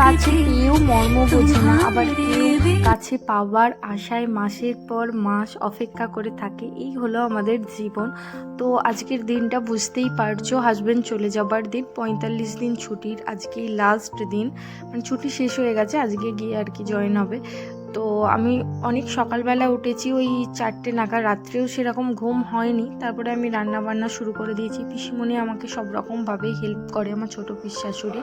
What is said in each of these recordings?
কাছে পেয়েও মর্ম বোঝে না আবার কেউ কাছে পাওয়ার আশায় মাসের পর মাস অপেক্ষা করে থাকে এই হলো আমাদের জীবন। তো আজকের দিনটা বুঝতেই পারছ হাজব্যান্ড চলে যাবার দিন পঁয়তাল্লিশ দিন ছুটির আজকে লাস্ট দিন। মানে ছুটি শেষ হয়ে গেছে আজকে গিয়ে আর কি জয়েন হবে। তো আমি অনেক সকালবেলা উঠেছি, ওই চারটে নাগাদ রাত্রেও সেরকম ঘুম হয়নি। তারপরে আমি রান্না বান্না শুরু করে দিয়েছি। পিসিমণি আমাকে সব রকমভাবেই হেল্প করে, আমার ছোটো পিস শাশুড়ি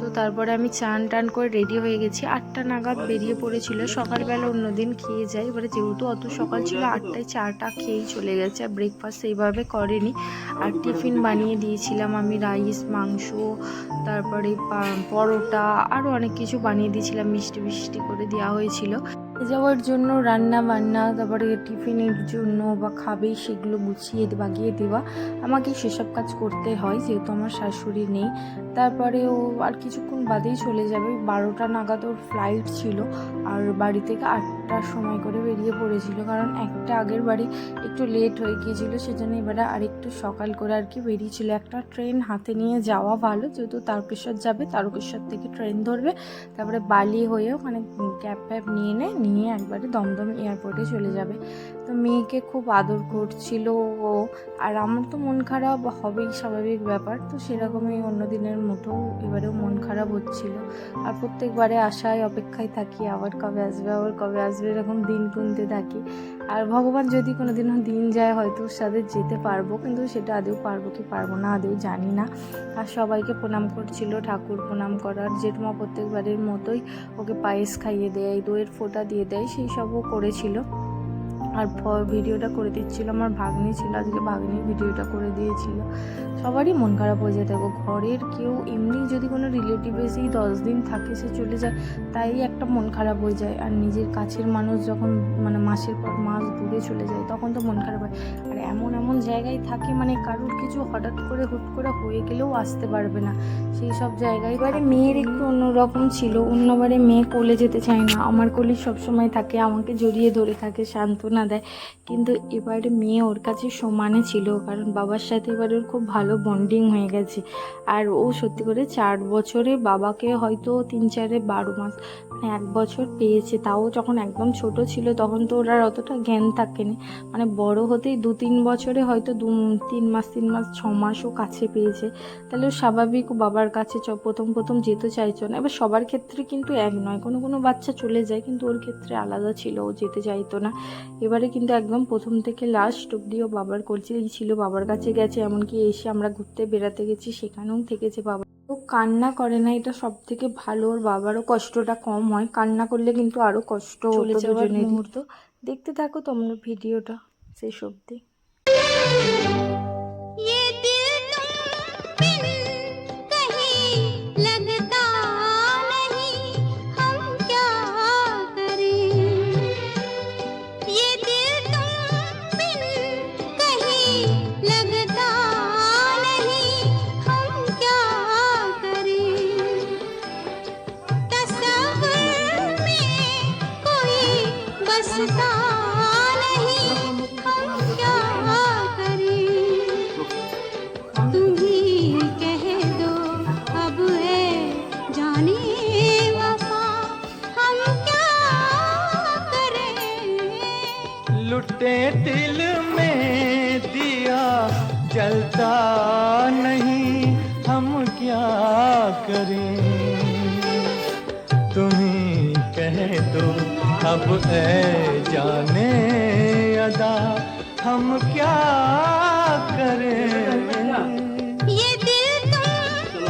তো তারপরে আমি চান টান করে রেডি হয়ে গেছি। আটটা নাগাদ বেরিয়ে পড়েছিল। সকালবেলা অন্যদিন খেয়ে যাই এবারে যেহেতু অত সকাল ছিল, আটটায় চাটা খেয়েই চলে গেছে। আর ব্রেকফাস্ট সেইভাবে করেনি। আর টিফিন বানিয়ে দিয়েছিলাম আমি রাইস মাংস তারপরে পরোটা আরও অনেক কিছু বানিয়ে দিয়েছিলাম মিষ্টি মিষ্টি করে দেওয়া হয়েছিল। যাওয়ার জন্য রান্না বান্না, তারপরে টিফিনের জন্য বা খাবে সেগুলো গুছিয়ে বাগিয়ে দেওয়া। আমাকে সেসব কাজ করতে হয়, যেহেতু আমার শাশুড়ি নেই। তারপরে ও আর কিছুক্ষণ বাদেই চলে যাবে। বারোটা নাগাদ ওর ফ্লাইট ছিল আর বাড়ি থেকে আটটার সময় করে বেরিয়ে পড়েছিল। কারণ একটা আগের বাড়ি একটু লেট হয়ে গিয়েছিল, সেজন্য এবারে আরেকটু সকাল করে আর কি বেরিয়েছিল। একটা ট্রেন হাতে নিয়ে যাওয়া ভালো, যেহেতু তারকেশ্বর যাবে, তারকেশ্বর থেকে ট্রেন ধরবে। তারপরে বালি হয়ে ওখানে ক্যাব ফ্যাব নিয়ে নেয় নিয়ে একবারে দমদম এয়ারপোর্টে চলে যাবে। তো মেয়েকে খুব আদর করছিল ও। আর আমার তো মন খারাপ হবেই, স্বাভাবিক ব্যাপার। তো সেরকমই অন্য দিনের মতো এবারেও মন খারাপ হচ্ছিল। আর প্রত্যেকবারে আশায় অপেক্ষায় থাকি, আবার কবে আসবে, আবার কবে আসবে, এরকম দিন গুনতে থাকি। আর ভগবান যদি কোনো দিনও দিন যায়, হয়তো ওর সাথে যেতে পারব, কিন্তু সেটা আদেও পারব কি পারব না, আদেও জানি না। আর সবাইকে প্রণাম করছিল, ঠাকুর প্রণাম করার। জেঠমা প্রত্যেকবারের মতোই ওকে পায়েস খাইয়ে দেয়, দইয়ের ফোঁটা দিয়ে দেয়, সেই সবও করেছিল। আর ভিডিওটা করে দিচ্ছিল, আমার ভাগ্নি ছিল, আজকে ভাগ্নি ভিডিওটা করে দিয়েছিল। সবারই মন খারাপ হয়ে যায়, দেখো ঘরের কেউ এমনি যদি কোনো রিলেটিভ এসেই দশ দিন থাকে, সে চলে যায়, তাই একটা মন খারাপ হয়ে যায়। আর নিজের কাছের মানুষ যখন মানে মাসের পর মাস দূরে চলে যায়, তখন তো মন খারাপ হয়। আর এমন এমন জায়গায় থাকে মানে কারোর কিছু হঠাৎ করে, হুট করে হয়ে গেলেও আসতে পারবে না। সেই সব জায়গায় এবারে মেয়ের একটু অন্যরকম ছিল অন্যবারে মেয়ে কোলে যেতে চায় না। আমার কোলেই সবসময় থাকে, আমাকে জড়িয়ে ধরে থাকে, সান্ত্বনা দেয় কিন্তু এবারে মেয়ে ওর কাছে সমানে ছিল, কারণ বাবার সাথে এবার ওর খুব ভালো বন্ডিং হয়ে গেছে। আর ও সত্যি করে চার বছরে বাবাকে হয়তো তিন, চারে বারো মাস মানে এক বছর পেয়েছে। তাও যখন একদম ছোট ছিল, তখন তো ওর আর অতটা জ্ঞান থাকেনি। মানে বড় হতেই দু, তিন বছরে হয়তো দু, তিন মাস তিন মাস, ছ মাসও কাছে পেয়েছে। তাহলে স্বাভাবিক বাবার কাছে প্রথম প্রথম যেতে চাইছো না। এবার সবার ক্ষেত্রে কিন্তু এক নয়। কোনো কোনো বাচ্চা চলে যায়, কিন্তু ওর ক্ষেত্রে আলাদা ছিল, ও যেতে চাইতো না। এবারে কিন্তু একদম প্রথম থেকে লাস্ট অব্দি ও বাবার কোলচেই ছিল বাবার কাছে গেছে এমনকি এসে আমরা ঘুরতে বেড়াতে গেছি সেখানেও থেকেছে বাবা। ও কান্না করে না এটা সব থেকে ভালো ওর বাবারও কষ্টটা কম হয় কান্না করলে কিন্তু আরও কষ্ট চলে যাওয়ার মুহূর্ত। দেখতে থাকো তোমরা ভিডিওটা শেষ অব্দি রাস্তা अब ए जाने अदा हम क्या करें? ये दिल तुम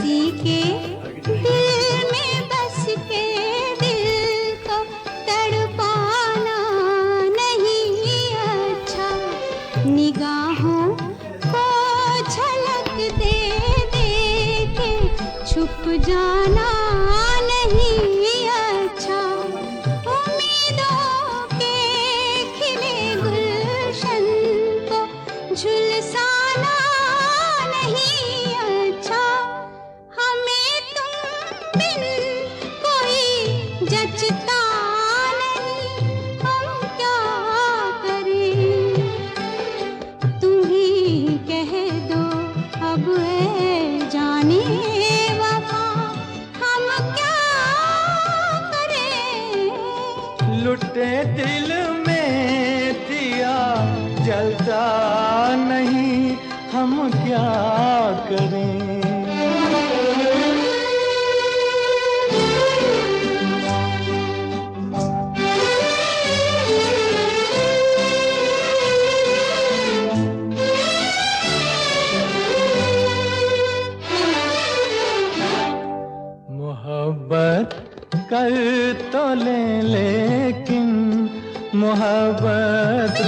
किसी के दिल में बस के दिल को तड़पाना नहीं अच्छा। निगाहों को झलक दे दे के छुप जा लुटे दिल में दिया जलता नहीं हम क्या करें? कर तो ले लेकिन मोहब्बत